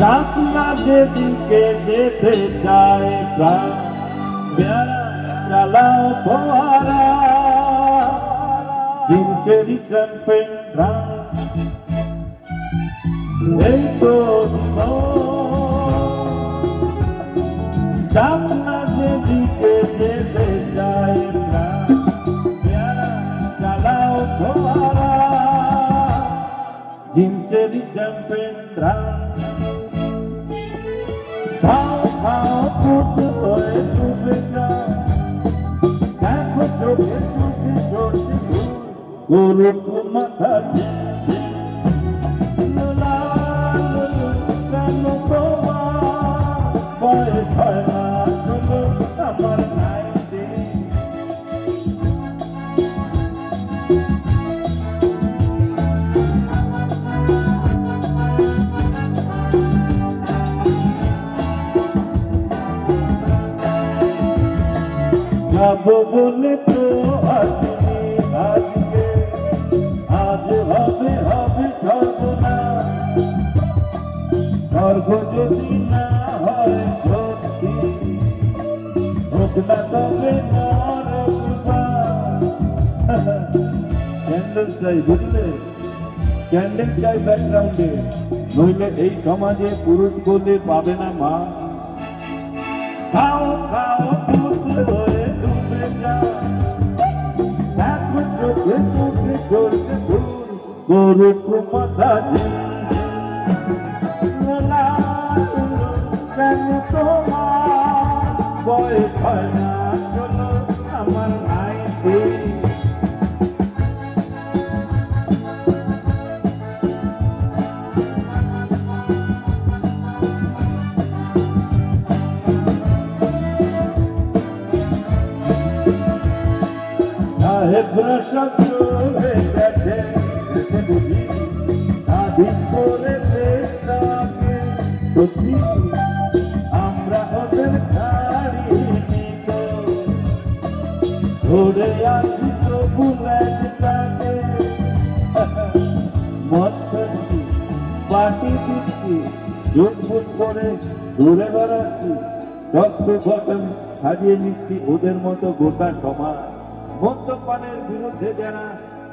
চাকলা যেদিকে যেতে চায় প্রাণ চালাও ফোয়ারা। জিনসেরি চ্যাম্পেন এই তো চ্যাম্পেন খাও খাও পুত হয়ে ডুবে যাও দেখো চোখে চোখে চোখে গোলক মাথা যাব বলে তো আসিনি আজকে, আজ হবে না হয় সত্যি, হোক না বুঝলে? ক্যান্ডেল চাই নইলে এই সমাজে পুরুষ বলে পাবে না মা। খাও খাও। গরুক মাথা কেন তোমার বয়স না চলো আমার নাইতে সাহেবরা সব চলে গেছে গেছে বুঝি স্বাধীন করে ধরে আসি তো বুলেটটাকে মদ খাচ্ছি পার্টি দিচ্ছি সাজিয়ে নিচ্ছি ওদের মতো গোটা সমাজ মদ্যপানের বিরুদ্ধে যারা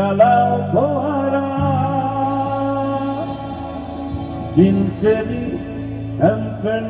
চালাও ফোয়ারা। দিন চেরি হ্যাম্পেন